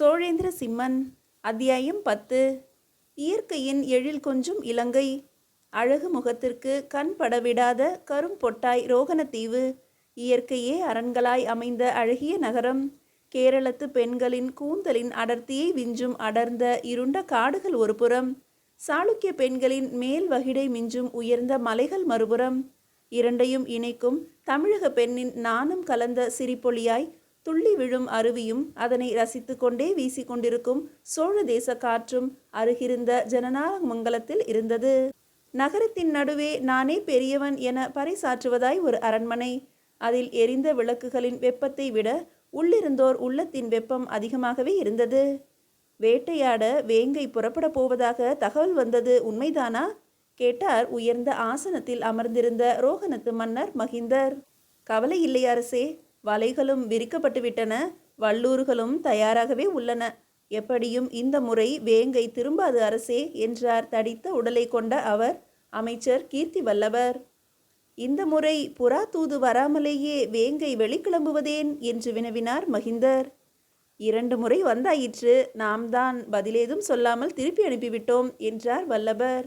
சோழேந்திர சிம்மன் அத்தியாயம் பத்து. இயற்கையின் எழில் கொஞ்சும் இலங்கை. அழகு முகத்திற்கு கண் படவிடாத கரும்பொட்டாய் ரோகணத்தீவு. இயற்கையே அரண்களாய் அமைந்த அழகிய நகரம். கேரளத்து பெண்களின் கூந்தலின் அடர்த்தியை விஞ்சும் அடர்ந்த இருண்ட காடுகள் ஒரு புறம் சாளுக்கிய பெண்களின் மேல் வகிடை மிஞ்சும் உயர்ந்த மலைகள் மறுபுறம். இரண்டையும் இணைக்கும் தமிழக பெண்ணின் நாணம் கலந்த சிரிப்பொலியாய் துள்ளி விழும் அருவியும் அதனை ரசித்து கொண்டே வீசிக்கொண்டிருக்கும் சோழ தேச காற்றும் அருகிருந்த ஜனநாயக மங்கலத்தில் இருந்தது. நகரத்தின் நடுவே நானே பெரியவன் என பறைசாற்றுவதாய் ஒரு அரண்மனை. அதில் எரிந்த விளக்குகளின் வெப்பத்தை விட உள்ளிருந்தோர் உள்ளத்தின் வெப்பம் அதிகமாகவே இருந்தது. வேட்டையாட வேங்கை புறப்பட போவதாக தகவல் வந்தது உண்மைதானா? கேட்டார் உயர்ந்த ஆசனத்தில் அமர்ந்திருந்த ரோகணத்து மன்னர் மகிந்தர். கவலை இல்லை அரசே வலைகளும் விரிக்கப்பட்டுவிட்டன. வல்லூர்களும் தயாராகவே உள்ளன. எப்படியும் இந்த முறை வேங்கை திரும்பாது அரசே என்றார் தடித்த உடலை கொண்ட அவர். அமைச்சர் கீர்த்தி வல்லவர். இந்த முறை புறா தூது வராமலேயே வேங்கை வெளிக்கிளம்புவதேன் என்று வினவினார் மகிந்தர். இரண்டு முறை வந்தாயிற்று. நாம் தான் பதிலேதும் சொல்லாமல் திருப்பி அனுப்பிவிட்டோம் என்றார் வல்லவர்.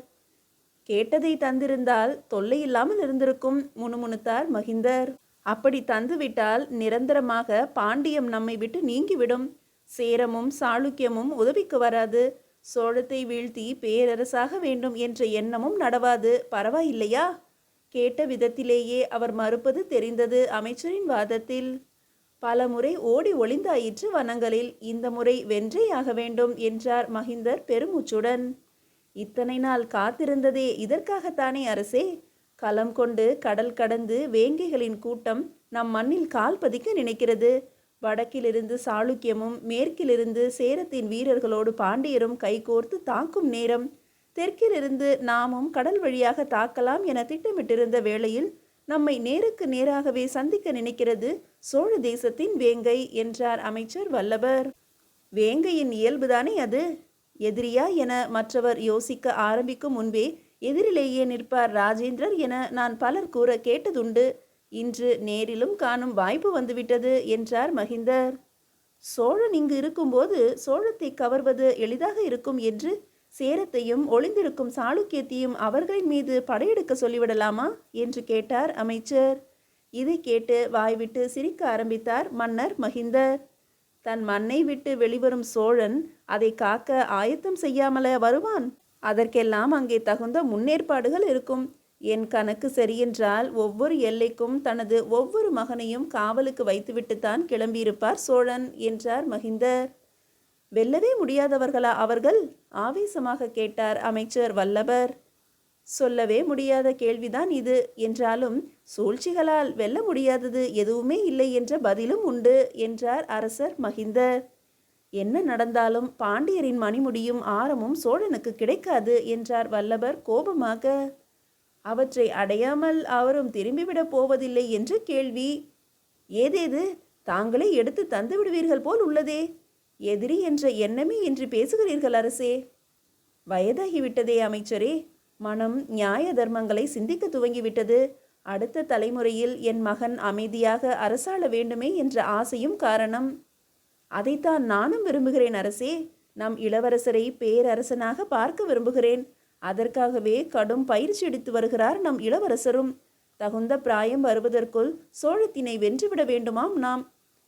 கேட்டதை தந்திருந்தால் தொல்லை இல்லாமல் இருந்திருக்கும் முணுமுணுத்தார் மகிந்தர். அப்படி தந்துவிட்டால் நிரந்தரமாக பாண்டியம் நம்மை விட்டு நீங்கிவிடும். சேரமும் சாளுக்கியமும் உதவிக்கு வராது. சோழத்தை வீழ்த்தி பேரரசாக வேண்டும் என்ற எண்ணமும் நடவாது. பரவாயில்லையா? கேட்ட விதத்திலேயே அவர் மறுப்பது தெரிந்தது அமைச்சரின் வாதத்தில். பல முறை ஓடி ஒளிந்தாயிற்று வனங்களில். இந்த முறை வென்றே ஆக வேண்டும் என்றார் மகிந்தர் பெருமூச்சுடன். இத்தனை நாள் காத்திருந்ததே இதற்காகத்தானே அரசே? களம் கொண்டு கடல் கடந்து வேங்கைகளின் கூட்டம் நம் மண்ணில் கால் பதிக்க நினைக்கிறது. வடக்கிலிருந்து சாளுக்கியமும் மேற்கிலிருந்து சேரத்தின் வீரர்களோடு பாண்டியரும் கைகோர்த்து தாக்கும் நேரம். தெற்கிலிருந்து நாமும் கடல் வழியாக தாக்கலாம் என திட்டமிட்டிருந்த வேளையில் நம்மை நேருக்கு நேராகவே சந்திக்க நினைக்கிறது சோழ தேசத்தின் வேங்கை என்றார் அமைச்சர் வல்லவர். வேங்கையின் இயல்புதானே அது? எதிரியா என மற்றவர் யோசிக்க ஆரம்பிக்கும் முன்பே எதிரிலேயே நிற்பார் ராஜேந்திரர் என நான் பலர் கூற கேட்டதுண்டு. இன்று நேரிலும் காணும் வாய்ப்பு வந்துவிட்டது என்றார் மகிந்தர். சோழன் இங்கு இருக்கும்போது சோழத்தை கவர்வது எளிதாக இருக்கும் என்று சேரத்தையும் ஒளிந்திருக்கும் சாளுக்கியத்தையும் அவர்களின் மீது படையெடுக்க சொல்லிவிடலாமா? என்று கேட்டார் அமைச்சர். இதை கேட்டு வாய்விட்டு சிரிக்க ஆரம்பித்தார் மன்னர் மகிந்தர். தன் மண்ணை விட்டு வெளிவரும் சோழன் அதை காக்க ஆயத்தம் செய்யாமல வருவான்? அதற்கெல்லாம் அங்கே தகுந்த முன்னேற்பாடுகள் இருக்கும். என் கணக்கு சரியென்றால் ஒவ்வொரு எல்லைக்கும் தனது ஒவ்வொரு மகனையும் காவலுக்கு வைத்துவிட்டுத்தான் கிளம்பியிருப்பார் சோழன் என்றார் மகிந்தர். வெல்லவே முடியாதவர்களா அவர்கள்? ஆவேசமாக கேட்டார் அமைச்சர் வல்லவர் சொல்லவே முடியாத கேள்விதான் இது. என்றாலும் சூழ்ச்சிகளால் வெல்ல முடியாதது எதுவுமே இல்லை என்ற பதிலும் உண்டு என்றார் அரசர் மகிந்தர். என்ன நடந்தாலும் பாண்டியரின் மணிமுடியும் ஆரமும் சோழனுக்கு கிடைக்காது என்றார் வல்லவர் கோபமாக. அவற்றை அடையாமல் அவரும் திரும்பிவிடப் போவதில்லை என்று கேள்வி. ஏதேது? தாங்களே எடுத்து தந்து விடுவீர்கள் போல் உள்ளதே. எதிரி என்ற எண்ணமே என்று பேசுகிறீர்கள் அரசே. வயதாகிவிட்டதே அமைச்சரே. மனம் நியாய தர்மங்களை சிந்திக்க துவங்கிவிட்டது. அடுத்த தலைமுறையில் என் மகன் அமைதியாக அரசாள வேண்டுமே என்ற ஆசையும் காரணம். அதைத்தான் நானும் விரும்புகிறேன் அரசே. நம் இளவரசரை பேரரசனாக பார்க்க விரும்புகிறேன். அதற்காகவே கடும் பயிற்சி எடுத்து வருகிறார் நம் இளவரசரும். தகுந்த பிராயம் வருவதற்குள் சோழத்தினை வென்றுவிட வேண்டுமாம் நாம்.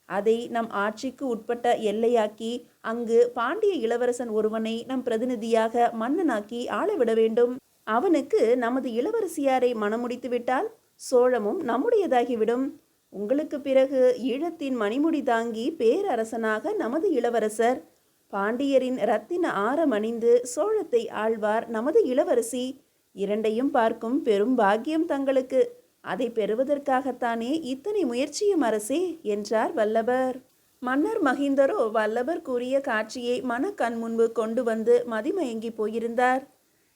அதை நம் ஆட்சிக்கு உட்பட்ட எல்லையாக்கி அங்கு பாண்டிய இளவரசன் ஒருவனை நம் பிரதிநிதியாக மன்னனாக்கி ஆளவிட வேண்டும். அவனுக்கு நமது இளவரசியாரை மனமுடித்துவிட்டால் சோழமும் நம்முடையதாகிவிடும். உங்களுக்கு பிறகு ஈழத்தின் மணிமுடி தாங்கி பேரரசனாக நமது இளவரசர். பாண்டியரின் ரத்தின ஆரம் அணிந்து சோழத்தை ஆழ்வார் நமது இளவரசி. இரண்டையும் பார்க்கும் பெரும் பாக்கியம் தங்களுக்கு. அதை பெறுவதற்காகத்தானே இத்தனை முயற்சியும் அரசே என்றார் வல்லவர். மன்னர் மகிந்தரோ வல்லவர் கூறிய காட்சியை மனக்கண் முன்பு கொண்டு வந்து மதிமயங்கி போயிருந்தார்.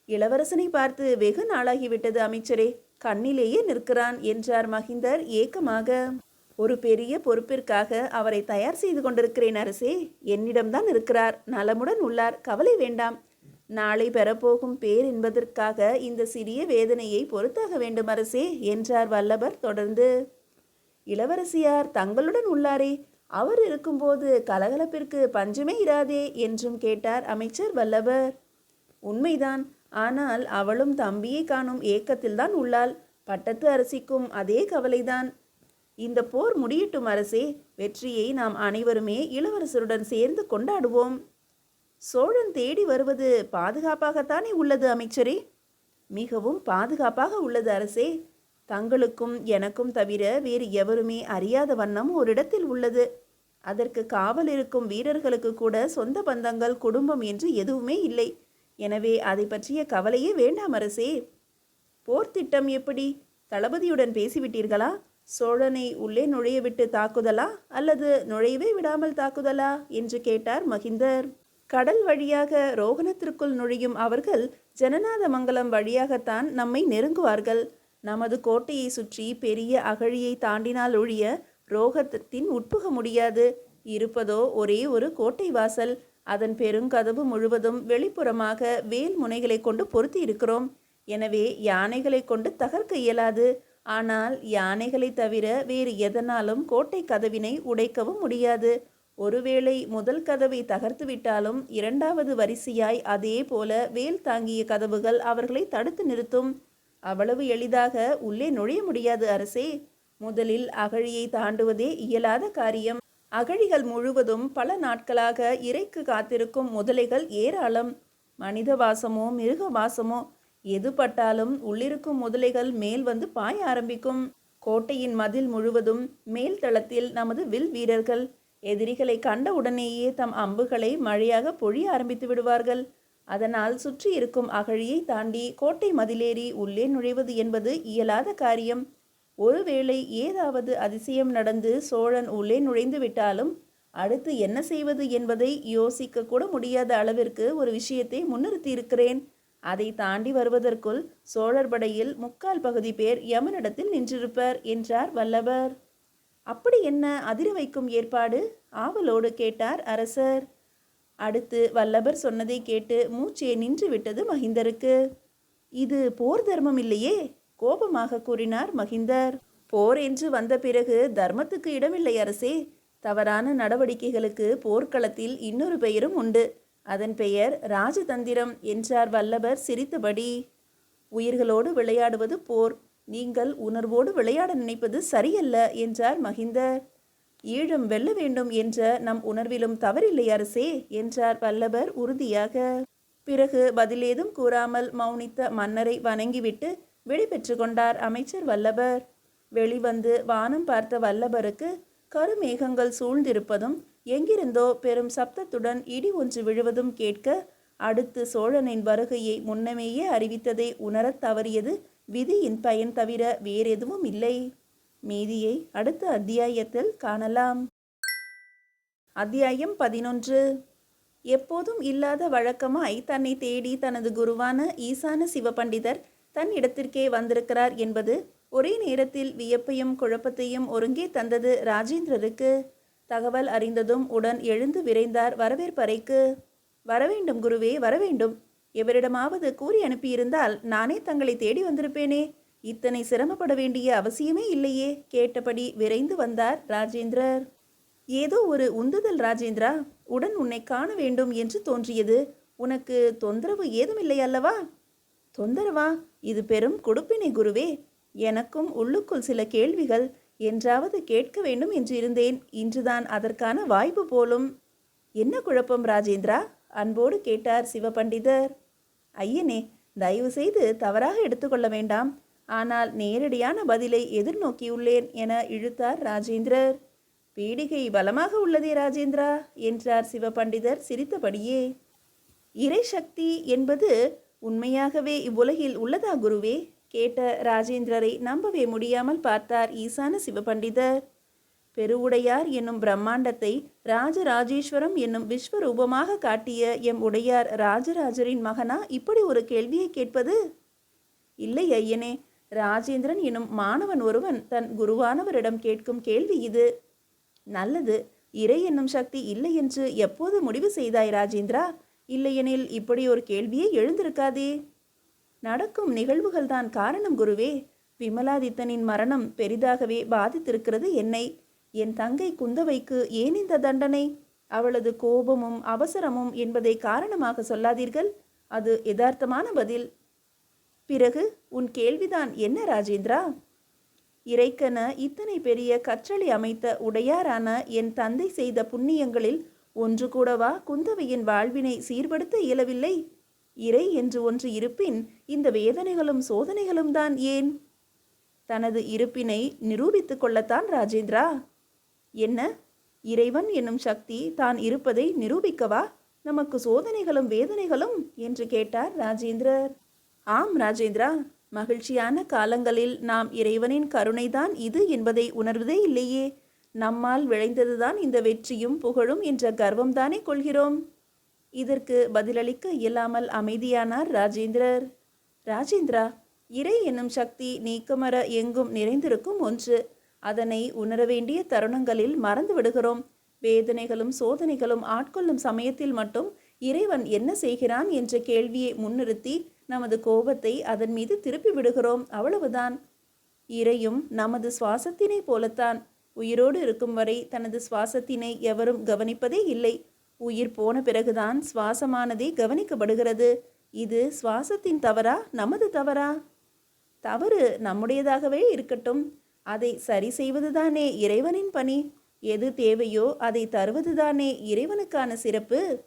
இளவரசனை பார்த்து வெகு நாளாகிவிட்டது அமைச்சரே கண்ணிலேயே நிற்கிறான் என்றார் மகிந்தர் ஏக்கமாக. ஒரு பெரிய பொறுப்பிற்காக அவரை தயார் செய்து கொண்டிருக்கிறேன் அரசே என்னிடம்தான் இருக்கிறார். நலமுடன் உள்ளார் கவலை வேண்டாம். நாளை பெறப்போகும் பேர் என்பதற்காக இந்த சிறிய வேதனையை பொறுத்தாக வேண்டும் அரசே என்றார் வல்லவர் தொடர்ந்து. இளவரசியார் தங்களுடன் உள்ளாரே. அவர் இருக்கும்போது கலகலப்பிற்கு பஞ்சமே இராதே என்றும் கேட்டார் அமைச்சர் வல்லவர் உண்மைதான் ஆனால் அவளும் தம்பியை காணும் ஏக்கத்தில்தான் உள்ளாள். பட்டத்து அரசிக்கும் அதே கவலைதான். இந்த போர் முடியட்டும் அரசே வெற்றியை நாம் அனைவருமே இளவரசருடன் சேர்ந்து கொண்டாடுவோம். சோழன் தேடி வருவது பாதுகாப்பாகத்தானே உள்ளது அமைச்சரே? மிகவும் பாதுகாப்பாக உள்ளது அரசே. தங்களுக்கும் எனக்கும் தவிர வேறு எவருமே அறியாத வண்ணம் ஒரு இடத்தில் உள்ளது. அதற்கு காவல் இருக்கும் வீரர்களுக்கு கூட சொந்த பந்தங்கள் குடும்பம் என்று எதுவுமே இல்லை. எனவே அதை பற்றிய கவலையே வேண்டாம் அரசே. போர் திட்டம் எப்படி? தளபதியுடன் பேசிவிட்டீர்களா? சோழனை உள்ளே நுழைய விட்டு தாக்குதலா? அல்லது நுழையவே விடாமல் தாக்குதலா? என்று கேட்டார் மகிந்தர். கடல் வழியாக ரோகணத்திற்குள் நுழையும் அவர்கள் ஜனநாத மங்கலம் வழியாகத்தான் நம்மை நெருங்குவார்கள். நமது கோட்டையை சுற்றி பெரிய அகழியை தாண்டினால் ஒழிய ரோகத்தின் உட்புக முடியாது. இருப்பதோ ஒரே ஒரு கோட்டை வாசல். அதன் பெருங்கதவு முழுவதும் வெளிப்புறமாக வேல் முனைகளை கொண்டு பொருத்தி இருக்கிறோம். எனவே யானைகளை கொண்டு தகர்க்க இயலாது. ஆனால் யானைகளை தவிர வேறு எதனாலும் கோட்டை கதவினை உடைக்கவும் முடியாது. ஒருவேளை முதல் கதவை தகர்த்து விட்டாலும் இரண்டாவது வரிசையாய் அதே போல வேல் தாங்கிய கதவுகள் அவர்களை தடுத்து நிறுத்தும். அவ்வளவு எளிதாக உள்ளே நுழைய முடியாது அரசே. முதலில் அகழியை தாண்டுவதே இயலாத காரியம். அகழிகள் முழுவதும் பல நாட்களாக இறைக்கு காத்திருக்கும் முதலைகள் ஏராளம். மனித வாசமோ மிருக வாசமோ எது பட்டாலும் உள்ளிருக்கும் முதலைகள் மேல் வந்து பாய ஆரம்பிக்கும். கோட்டையின் மதில் முழுவதும் மேல் தளத்தில் நமது வில் வீரர்கள். எதிரிகளை கண்ட உடனேயே தம் அம்புகளை மழையாக பொழிய ஆரம்பித்து விடுவார்கள். அதனால் சுற்றி இருக்கும் அகழியை தாண்டி கோட்டை மதிலேறி உள்ளே நுழைவது என்பது இயலாத காரியம். ஒருவேளை ஏதாவது அதிசயம் நடந்து சோழன் உள்ளே நுழைந்து விட்டாலும் அடுத்து என்ன செய்வது என்பதை யோசிக்க கூட முடியாத அளவிற்கு ஒரு விஷயத்தை முன்னிறுத்தி இருக்கிறேன் அதை தாண்டி வருவதற்குள் சோழர் படையில் முக்கால் பகுதி பேர் யமனிடத்தில் நின்றிருப்பர் என்றார் வல்லவர். அப்படி என்ன அதிர வைக்கும் ஏற்பாடு? ஆவலோடு கேட்டார் அரசர். அடுத்து வல்லவர் சொன்னதை கேட்டு மூச்சே நின்று விட்டது மகிந்தருக்கு இது போர் தர்மம் இல்லையே? கோபமாக கூறினார் மகிந்தர். போர் என்று வந்த பிறகு தர்மத்துக்கு இடமில்லை அரசே. தவறான நடவடிக்கைகளுக்கு போர்க்களத்தில் இன்னொரு பெயரும் உண்டு. அதன் பெயர் ராஜதந்திரம் என்றார் வல்லவர் சிரித்தபடி. உயிர்களோடு விளையாடுவது போர். நீங்கள் உணர்வோடு விளையாட நினைப்பது சரியல்ல என்றார் மகிந்தர். ஈழம் வெல்ல வேண்டும் என்ற நம் உணர்விலும் தவறில்லை அரசே என்றார் வல்லவர் உறுதியாக. பிறகு பதிலேதும் கூறாமல் மௌனித்த மன்னரை வணங்கிவிட்டு விடைபெற்று கொண்டார் அமைச்சர் வல்லவர் வெளிவந்து வானம் பார்த்த வல்லபருக்கு கருமேகங்கள் சூழ்ந்திருப்பதும் எங்கிருந்தோ பெரும் சப்தத்துடன் இடி ஒன்று விழுவதும் கேட்க அடுத்து சோழனின் வருகையை முன்னமேயே அறிவித்ததை உணரத் தவறியது விதியின் பயன் தவிர வேறெதுவும் இல்லை. மீதியை அடுத்த அத்தியாயத்தில் காணலாம். அத்தியாயம் பதினொன்று. எப்போதும் இல்லாத வழக்கமாய் தன்னை தேடி தனது குருவான ஈசான சிவபண்டிதர் தன் இடத்திற்கே வந்திருக்கிறார் என்பது ஒரே நேரத்தில் வியப்பையும் குழப்பத்தையும் ஒருங்கே தந்தது ராஜேந்திரருக்கு. தகவல் அறிந்ததும் உடன் எழுந்து விரைந்தார் வரவேற்பறைக்கு. வரவேண்டும் குருவே வரவேண்டும். எவரிடமாவது கூறி அனுப்பியிருந்தால் நானே தங்களை தேடி வந்திருப்பேனே. இத்தனை சிரமப்பட வேண்டிய அவசியமே இல்லையே கேட்டபடி விரைந்து வந்தார் ராஜேந்திரர். ஏதோ ஒரு உந்துதல் ராஜேந்திரா. உடன் உன்னை காண வேண்டும் என்று தோன்றியது. உனக்கு தொந்தரவு ஏதுமில்லை அல்லவா தொந்தரவா? இது பெரும் கொடுப்பினை குருவே. எனக்கும் உள்ளுக்குள் சில கேள்விகள். என்றாவது கேட்க வேண்டும் என்று இருந்தேன். இன்றுதான் அதற்கான வாய்ப்பு போலும். என்ன குழப்பம் ராஜேந்திரா? அன்போடு கேட்டார் சிவபண்டிதர். ஐயனே தயவு செய்து தவறாக எடுத்துக்கொள்ள வேண்டாம். ஆனால் நேரடியான பதிலை எதிர்நோக்கியுள்ளேன் என இழுத்தார் ராஜேந்திரர். பீடிகை பலமாக உள்ளதே ராஜேந்திரா என்றார் சிவபண்டிதர் சிரித்தபடியே. இறை சக்தி என்பது உண்மையாகவே இவ்வுலகில் உள்ளதா குருவே? கேட்ட ராஜேந்திரரை நம்பவே முடியாமல் பார்த்தார் ஈசான சிவபண்டிதர். பெருவுடையார் என்னும் பிரம்மாண்டத்தை ராஜராஜேஸ்வரம் என்னும் விஸ்வரூபமாக காட்டிய எம் உடையார் ராஜராஜரின் மகனா? இப்படி ஒரு கேள்வியை கேட்பது? இல்லை ஐயனே ராஜேந்திரன் எனும் மாணவன் ஒருவன் தன் குருவானவரிடம் கேட்கும் கேள்வி இது. நல்லது இறை என்னும் சக்தி இல்லை என்று எப்போது முடிவு செய்தாய் ராஜேந்திரா? இல்லையெனில் இப்படி ஒரு கேள்வியே எழுந்திருக்காதே. நடக்கும் நிகழ்வுகள் தான் காரணம் குருவே. விமலாதித்தனின் மரணம் பெரிதாகவே பாதித்திருக்கிறது என்னை. என் தங்கை குந்தவைக்கு ஏன் இந்த தண்டனை? அவளது கோபமும் அவசரமும் என்பதை காரணமாக சொல்லாதீர்கள். அது யதார்த்தமான பதில். பிறகு உன் கேள்விதான் என்ன ராஜேந்திரா? இறைக்கன இத்தனை பெரிய கற்றளை அமைத்த உடையாரான என் தந்தை செய்த புண்ணியங்களில் ஒன்று கூடவா குந்தவையின் வாழ்வினை சீர்படுத்த இயலவில்லை. இறை என்று ஒன்று இருப்பின் இந்த வேதனைகளும் சோதனைகளும் தான் ஏன்? தனது இருப்பினை நிரூபித்துக் கொள்ளத்தான் ராஜேந்திரா. என்ன? இறைவன் என்னும் சக்தி தான் இருப்பதை நிரூபிக்கவா? நமக்கு சோதனைகளும் வேதனைகளும்? என்று கேட்டார் ராஜேந்திரர். ஆம் ராஜேந்திரா மகிழ்ச்சியான காலங்களில் நாம் இறைவனின் கருணைதான் இது என்பதை உணர்வதே இல்லையே. நம்மால் விளைந்ததுதான் இந்த வெற்றியும் புகழும் என்ற கர்வம்தானே கொள்கிறோம்? இதற்கு பதிலளிக்க இயலாமல் அமைதியானார் ராஜேந்திரர். ராஜேந்திரா இறை என்னும் சக்தி நீக்கமர எங்கும் நிறைந்திருக்கும் ஒன்று. அதனை உணர வேண்டிய தருணங்களில் மறந்து விடுகிறோம். வேதனைகளும் சோதனைகளும் ஆட்கொள்ளும் சமயத்தில் மட்டும் இறைவன் என்ன செய்கிறான் என்ற கேள்வியை முன்னிறுத்தி நமது கோபத்தை அதன் மீது திருப்பி விடுகிறோம். அவ்வளவுதான். இறையும் நமது சுவாசத்தினை போலத்தான். உயிரோடு இருக்கும் வரை தனது சுவாசத்தினை எவரும் கவனிப்பதே இல்லை. உயிர் போன பிறகுதான் சுவாசமானதே கவனிக்கப்படுகிறது. இது சுவாசத்தின் தவறா? நமது தவறா? தவறு நம்முடையதாகவே இருக்கட்டும். அதை சரி செய்வதுதானே இறைவனின் பணி? எது தேவையோ அதை தருவதுதானே இறைவனுக்கான சிறப்பு?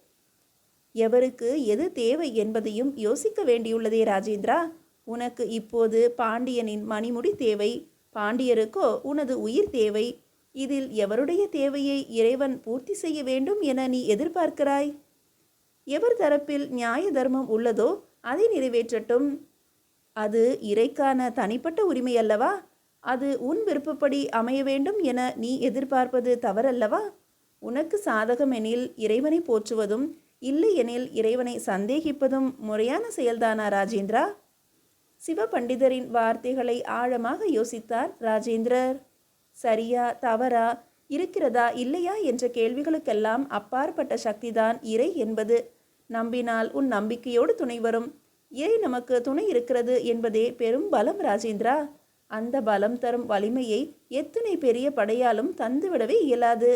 எவருக்கு எது தேவை என்பதையும் யோசிக்க வேண்டியுள்ளதே ராஜேந்திரா. உனக்கு இப்போது பாண்டியனின் மணிமுடி தேவை. பாண்டியருக்கோ உனது உயிர் தேவை. இதில் எவருடைய தேவையை இறைவன் பூர்த்தி செய்ய வேண்டும் என நீ எதிர்பார்க்கிறாய்? எவர் தரப்பில் நியாய தர்மம் உள்ளதோ அதை நிறைவேற்றட்டும். அது இறைக்கான தனிப்பட்ட உரிமை அல்லவா அது உன் விருப்பப்படி அமைய வேண்டும் என நீ எதிர்பார்ப்பது தவறல்லவா? உனக்கு சாதகம் எனில் இறைவனை போற்றுவதும் இல்லை எனில் இறைவனை சந்தேகிப்பதும் முறையான செயல்தானா ராஜேந்திரா? சிவபண்டிதரின் வார்த்தைகளை ஆழமாக யோசித்தார் ராஜேந்திரர். சரியா தவறா இருக்கிறதா இல்லையா என்ற கேள்விகளுக்கெல்லாம் அப்பாற்பட்ட சக்திதான் இறை என்பது. நம்பினால் உன் நம்பிக்கையோடு துணை வரும். இறை நமக்கு துணை இருக்கிறது என்பதே பெரும் பலம் ராஜேந்திரா. அந்த பலம் தரும் வலிமையை எத்தனை பெரிய படையாலும் தந்துவிடவே இயலாது.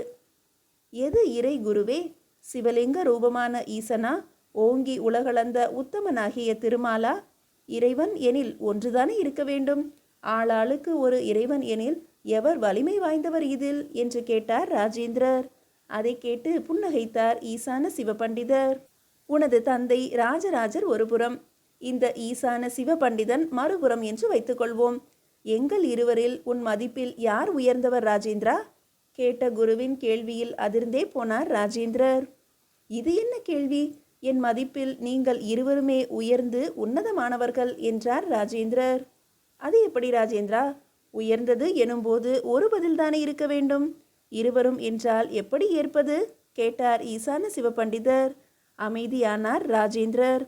எது இறை குருவே? சிவலிங்க ரூபமான ஈசனா ஓங்கி உலகளந்த உத்தமனாகிய திருமாலா இறைவன் எனில் ஒன்றுதானே இருக்க வேண்டும்? ஆளாளுக்கு ஒரு இறைவன் எனில் எவர் வலிமை வாய்ந்தவர் இதில்? என்று கேட்டார் ராஜேந்திரர். அதை கேட்டு புன்னகைத்தார் ஈசான சிவபண்டிதர். உனது தந்தை ராஜராஜர் ஒருபுறம். இந்த ஈசான சிவபண்டிதன் மறுபுறம் என்று வைத்துக்கொள்வோம். எங்கள் இருவரில் உன் மதிப்பில் யார் உயர்ந்தவர் ராஜேந்திரா? கேட்ட குருவின் கேள்வியில் அதிர்ந்தே போனார் ராஜேந்திரர். இது என்ன கேள்வி? என் மதிப்பில் நீங்கள் இருவருமே உயர்ந்து உன்னதமானவர்கள் என்றார் ராஜேந்திரர். அது எப்படி ராஜேந்திரா? உயர்ந்தது எனும்போது ஒரு பதில்தானே இருக்க வேண்டும்? இருவரும் என்றால் எப்படி ஏற்பது? கேட்டார் ஈசான சிவபண்டிதர். அமைதியானார் ராஜேந்திரர்.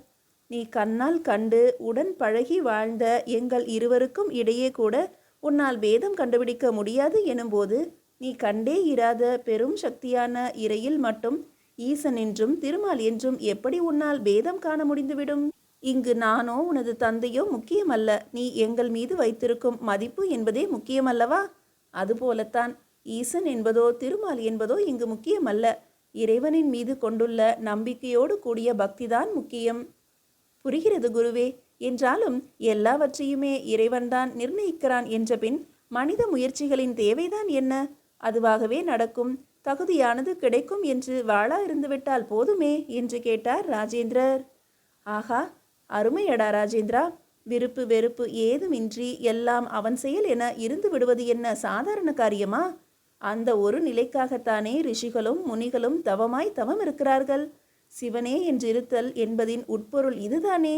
நீ கண்ணால் கண்டு உடன் பழகி வாழ்ந்த எங்கள் இருவருக்கும் இடையே கூட உன்னால் வேதம் கண்டுபிடிக்க முடியாது எனும்போது நீ கண்டே இராத பெரும் சக்தியான இறையில் மட்டும் ஈசன் என்றும் திருமால் என்றும் எப்படி உன்னால் பேதம் காண முடிந்துவிடும்? இங்கு நானோ உனது தந்தையோ முக்கியமல்ல. நீ எங்கள் மீது வைத்திருக்கும் மதிப்பு என்பதே முக்கியமல்லவா? அதுபோலத்தான் ஈசன் என்பதோ திருமால் என்பதோ இங்கு முக்கியமல்ல. இறைவனின் மீது கொண்டுள்ள நம்பிக்கையோடு கூடிய பக்திதான் முக்கியம். புரிகிறது குருவே என்றாலும் எல்லாவற்றையுமே இறைவன்தான் நிர்ணயிக்கிறான் என்ற பின் மனித முயற்சிகளின் தேவைதான் என்ன? அதுவாகவே நடக்கும். தகுதியானது கிடைக்கும் என்று வாழா இருந்துவிட்டால் போதுமே என்று கேட்டார் ராஜேந்திரர். ஆஹா அருமையடா ராஜேந்திரா. விருப்பு வெறுப்பு ஏதுமின்றி எல்லாம் அவன் செயல் என இருந்து விடுவது என்ன சாதாரண காரியமா? அந்த ஒரு நிலைக்காகத்தானே ரிஷிகளும் முனிகளும் தவமாய் தவம் இருக்கிறார்கள். சிவனே என்றிருத்தல் என்பதின் உட்பொருள் இதுதானே?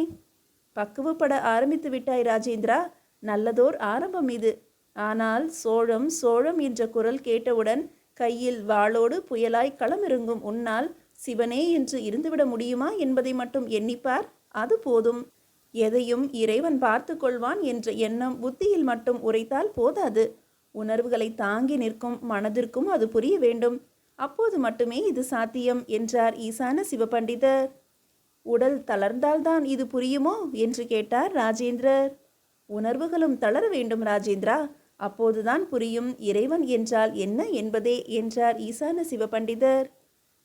பக்குவப்பட ஆரம்பித்து விட்டாய் ராஜேந்திரா. நல்லதோர் ஆரம்பம் இது. ஆனால் சோழம் சோழம் என்ற குரல் கேட்டவுடன் கையில் வாளோடு புயலாய் களமிறங்கும் உன்னால் சிவனே என்று இருந்துவிட முடியுமா என்பதை மட்டும் எண்ணிப்பார் அது போதும். எதையும் இறைவன் பார்த்து கொள்வான் என்ற எண்ணம் புத்தியில் மட்டும் உரைத்தால் போதாது. உணர்வுகளை தாங்கி நிற்கும் மனதிற்கும் அது புரிய வேண்டும். அப்போது மட்டுமே இது சாத்தியம் என்றார் ஈசான சிவபண்டிதர். உடல் தளர்ந்தால்தான் இது புரியுமோ? என்று கேட்டார் ராஜேந்திரர். உணர்வுகளும் தளர வேண்டும் ராஜேந்திரா. அப்போதுதான் புரியும் இறைவன் என்றால் என்ன என்பதே என்றார் ஈசான சிவபண்டிதர்.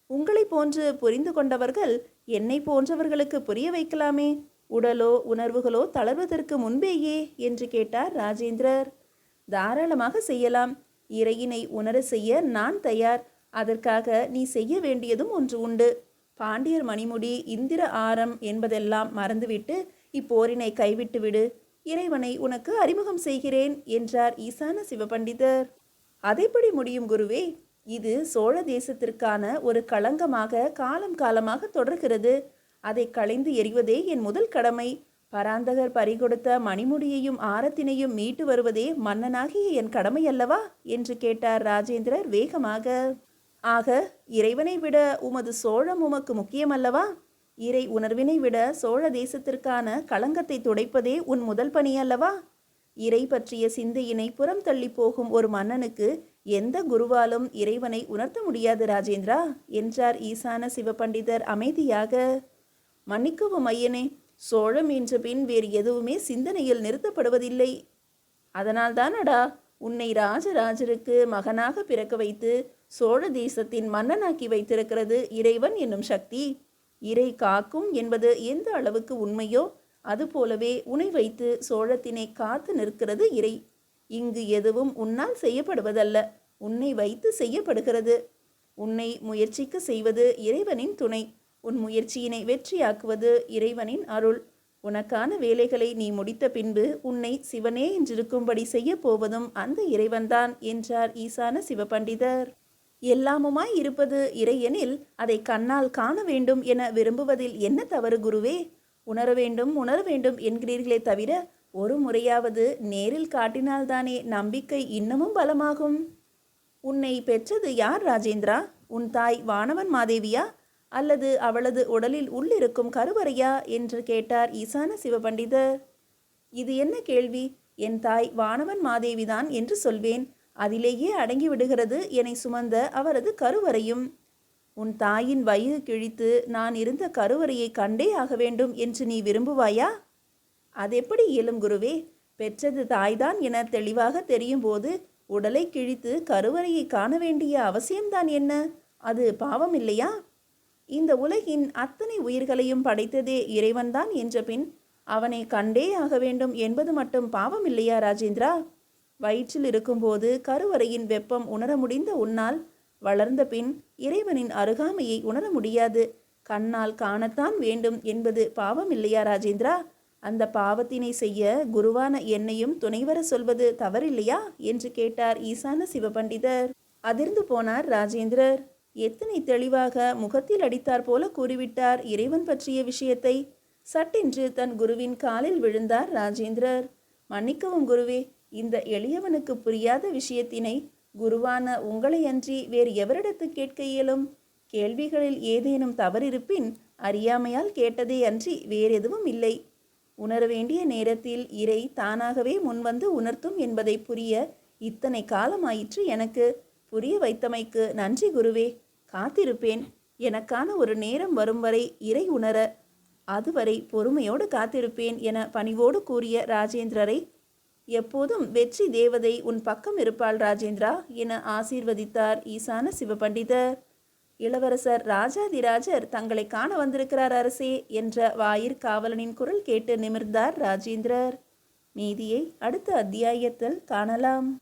உங்களைப் போன்று புரிந்து கொண்டவர்கள் என்னை போன்றவர்களுக்கு புரிய வைக்கலாமே? உடலோ உணர்வுகளோ தளர்வதற்கு முன்பேயே? என்று கேட்டார் ராஜேந்திரர். தாராளமாக செய்யலாம். இறையினை உணர செய்ய நான் தயார். அதற்காக நீ செய்ய வேண்டியதும் ஒன்று உண்டு. பாண்டியர் மணிமுடி இந்திர ஆரம் என்பதெல்லாம் மறந்துவிட்டு இப்போரினை கைவிட்டு விடு இறைவனை உனக்கு அறிமுகம் செய்கிறேன் என்றார் ஈசான சிவபண்டிதர். அதைப்படி முடியும் குருவே இது சோழ தேசத்திற்கான ஒரு களங்கமாக காலம் காலமாக தொடர்கிறது. அதை களைந்து எறிவதே என் முதல் கடமை. பராந்தகர் பறிகொடுத்த மணிமுடியையும் ஆரத்தினையும் மீட்டு வருவதே மன்னனாகிய என் கடமை அல்லவா என்று கேட்டார் ராஜேந்திரர் வேகமாக. ஆக இறைவனை விட உமது சோழம் உமக்கு முக்கியமல்லவா? இறை உணர்வினை விட சோழ தேசத்திற்கான களங்கத்தை துடைப்பதே உன் முதல் பணி அல்லவா இறை பற்றிய சிந்தையினை புறம் தள்ளி போகும் ஒரு மன்னனுக்கு எந்த குருவாலும் இறைவனை உணர்த்த முடியாது ராஜேந்திரா என்றார் ஈசான சிவபண்டிதர் அமைதியாக. மன்னிக்கவும் ஐயனே சோழம் என்ற பின் வேறு எதுவுமே சிந்தனையில் நிறுத்தப்படுவதில்லை. அதனால்தானடா உன்னை ராஜராஜருக்கு மகனாக பிறக்க வைத்து சோழ தேசத்தின் மன்னனாக்கி வைத்திருக்கிறது இறைவன் என்னும் சக்தி. இறை காக்கும் என்பது எந்த அளவுக்கு உண்மையோ அதுபோலவே உனை வைத்து சோழத்தினை காத்து நிற்கிறது இறை. இங்கு எதுவும் உன்னால் செய்யப்படுவதல்ல. உன்னை வைத்து செய்யப்படுகிறது. உன்னை முயற்சிக்க செய்வது இறைவனின் துணை. உன் முயற்சியினை வெற்றியாக்குவது இறைவனின் அருள். உனக்கான வேலைகளை நீ முடித்த பின்பு உன்னை சிவனே என்றிருக்கும்படி செய்யப்போவதும் அந்த இறைவன்தான் என்றார் ஈசான சிவபண்டிதர். எல்லாமுமாய் இருப்பது இறையெனில் அதை கண்ணால் காண வேண்டும் என விரும்புவதில் என்ன தவறு குருவே? உணர வேண்டும் உணர வேண்டும் என்கிறீர்களே தவிர ஒரு முறையாவது நேரில் காட்டினால்தானே நம்பிக்கை இன்னமும் பலமாகும். உன்னை பெற்றது யார் ராஜேந்திரா? உன் தாய் வானவன் மாதேவியா? அல்லது அவளது உடலில் உள்ளிருக்கும் கருவறையா? என்று கேட்டார் ஈசான சிவபண்டிதர். இது என்ன கேள்வி? என் தாய் வானவன் மாதேவிதான் என்று சொல்வேன். அதிலேயே அடங்கி விடுகிறது என்னை சுமந்த அவரது கருவறையும். உன் தாயின் வயிறு கிழித்து நான் இருந்த கருவறையை கண்டே ஆக வேண்டும் என்று நீ விரும்புவாயா? அதெப்படி இயலும் குருவே? பெற்றது தாய்தான் என தெளிவாக தெரியும் போது உடலை கிழித்து கருவறையை காண வேண்டிய அவசியம்தான் என்ன? அது பாவம் இல்லையா? இந்த உலகின் அத்தனை உயிர்களையும் படைத்ததே இறைவன்தான் என்ற பின் அவனை கண்டே ஆக வேண்டும் என்பது மட்டும் பாவம் இல்லையா ராஜேந்திரா? வயிற்றில் இருக்கும்போது கருவறையின் வெப்பம் உணர முடிந்த உன்னால் வளர்ந்த பின் இறைவனின் அருகாமையை உணர முடியாது. கண்ணால் காணத்தான் வேண்டும் என்பது பாவம் இல்லையா ராஜேந்திரா? அந்த பாவத்தினை செய்ய குருவான என்னையும் துணைவர சொல்வது தவறில்லையா? என்று கேட்டார் ஈசான சிவபண்டிதர். அதிர்ந்து போனார் ராஜேந்திரர். எத்தனை தெளிவாக முகத்தில் அடித்தார் போல கூறிவிட்டார் இறைவன் பற்றிய விஷயத்தை. சட்டென்று தன் குருவின் காலில் விழுந்தார் ராஜேந்திரர். மன்னிக்கவும் குருவே இந்த எளியவனுக்கு புரியாத விஷயத்தினை குருவான உங்களையன்றி வேறு எவரிடத்து கேட்க இயலும்? கேள்விகளில் ஏதேனும் தவறிருப்பின் அறியாமையால் கேட்டதே அன்றி வேறெதுவும் இல்லை. உணர வேண்டிய நேரத்தில் இறை தானாகவே முன்வந்து உணர்த்தும் என்பதை புரிய இத்தனை காலமாயிற்று எனக்கு. புரிய வைத்தமைக்கு நன்றி குருவே காத்திருப்பேன். எனக்கான ஒரு நேரம் வரும் வரை இறை உணர அதுவரை பொறுமையோடு காத்திருப்பேன் என பணிவோடு கூறிய ராஜேந்திரரை எப்போதும் வெற்றி தேவதை உன் பக்கம் இருப்பாள் ராஜேந்திரா என ஆசீர்வதித்தார் ஈசான சிவபண்டிதர். இளவரசர் ராஜாதிராஜர் தங்களை காண வந்திருக்கிறார் அரசே என்ற வாயிற் காவலனின் குரல் கேட்டு நிமிர்ந்தார் ராஜேந்திரர். மீதியை அடுத்த அத்தியாயத்தில் காணலாம்.